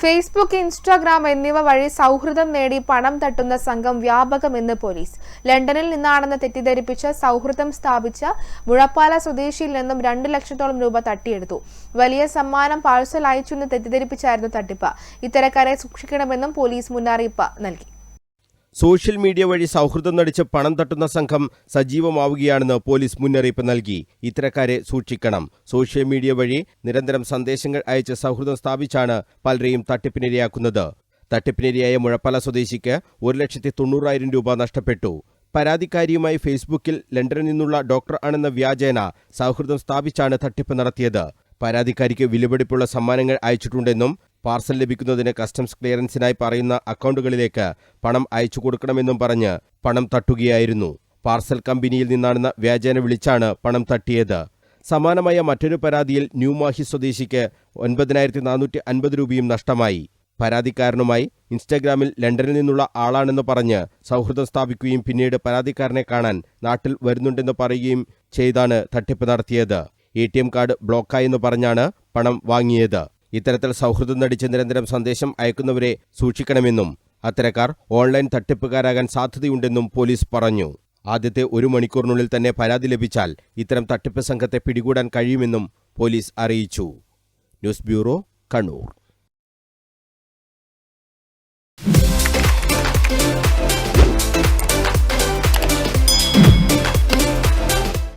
Facebook Instagram എന്നിവ വഴി സൗഹൃദം നേടി പണം തട്ടുന്ന സംഘം വ്യാപകമെന്ന് പോലീസ്. ലണ്ടനിൽ നിന്നാണെന്ന് തെറ്റിദ്ധരിപ്പിച്ച് സൗഹൃദം സ്ഥാപിച്ച മുഴപ്പാല സ്വദേശിയിൽ നിന്നും രണ്ട് ലക്ഷത്തോളം രൂപ തട്ടിയെടുത്തു. വലിയ സമ്മാനം പാഴ്സൽ അയച്ചെന്ന് തെറ്റിദ്ധരിപ്പിച്ചായിരുന്നു തട്ടിപ്പ്. ഇത്തരക്കാരെ സൂക്ഷിക്കണമെന്നും പോലീസ് മുന്നറിയിപ്പ് നൽകി. സോഷ്യൽ മീഡിയ വഴി സൗഹൃദം നടിച്ച് പണം തട്ടുന്ന സംഘം സജീവമാവുകയാണെന്ന് പോലീസ് മുന്നറിയിപ്പ് നൽകി. ഇത്തരക്കാരെ സൂക്ഷിക്കണം. സോഷ്യൽ മീഡിയ വഴി നിരന്തരം സന്ദേശങ്ങൾ അയച്ച് സൗഹൃദം സ്ഥാപിച്ചാണ് പലരെയും തട്ടിപ്പിനിരയാക്കുന്നത്. തട്ടിപ്പിനിരയായ മുഴപ്പല സ്വദേശിക്ക് ഒരു ലക്ഷത്തി തൊണ്ണൂറായിരം രൂപ നഷ്ടപ്പെട്ടു. പരാതിക്കാരിയുമായി ഫേസ്ബുക്കിൽ ലണ്ടനിൽ നിന്നുള്ള ഡോക്ടർ ആണെന്ന വ്യാജേന സൗഹൃദം സ്ഥാപിച്ചാണ് തട്ടിപ്പ് നടത്തിയത്. പരാതിക്കാരിക്ക് വിലപിടിപ്പുള്ള സമ്മാനങ്ങൾ അയച്ചിട്ടുണ്ടെന്നും പാർസൽ ലഭിക്കുന്നതിന് കസ്റ്റംസ് ക്ലിയറൻസിനായി പറയുന്ന അക്കൗണ്ടുകളിലേക്ക് പണം അയച്ചു കൊടുക്കണമെന്നും പറഞ്ഞ് പണം തട്ടുകയായിരുന്നു. പാർസൽ കമ്പനിയിൽ നിന്നാണെന്ന വ്യാജേന വിളിച്ചാണ് പണം തട്ടിയത്. സമാനമായ മറ്റൊരു പരാതിയിൽ ന്യൂമാഹി സ്വദേശിക്ക് ഒൻപതിനായിരത്തി നാനൂറ്റി അൻപത് രൂപയും നഷ്ടമായി. പരാതിക്കാരനുമായി ഇൻസ്റ്റാഗ്രാമിൽ ലണ്ടനിൽ നിന്നുള്ള ആളാണെന്ന് പറഞ്ഞ് സൗഹൃദം സ്ഥാപിക്കുകയും പിന്നീട് പരാതിക്കാരനെ കാണാൻ നാട്ടിൽ വരുന്നുണ്ടെന്ന് പറയുകയും ചെയ്താണ് തട്ടിപ്പ് നടത്തിയത്. എ കാർഡ് ബ്ലോക്കായെന്ന് പറഞ്ഞാണ് പണം വാങ്ങിയത്. ഇത്തരത്തിൽ സൗഹൃദം നടിച്ച് നിരന്തരം സന്ദേശം അയക്കുന്നവരെ സൂക്ഷിക്കണമെന്നും അത്തരക്കാർ ഓൺലൈൻ തട്ടിപ്പുകാരാകാൻ സാധ്യതയുണ്ടെന്നും പോലീസ് പറഞ്ഞു. ആദ്യത്തെ ഒരു മണിക്കൂറിനുള്ളിൽ തന്നെ പരാതി ലഭിച്ചാൽ ഇത്തരം തട്ടിപ്പ് സംഘത്തെ പിടികൂടാൻ കഴിയുമെന്നും പോലീസ് അറിയിച്ചു. News bureau Kannur.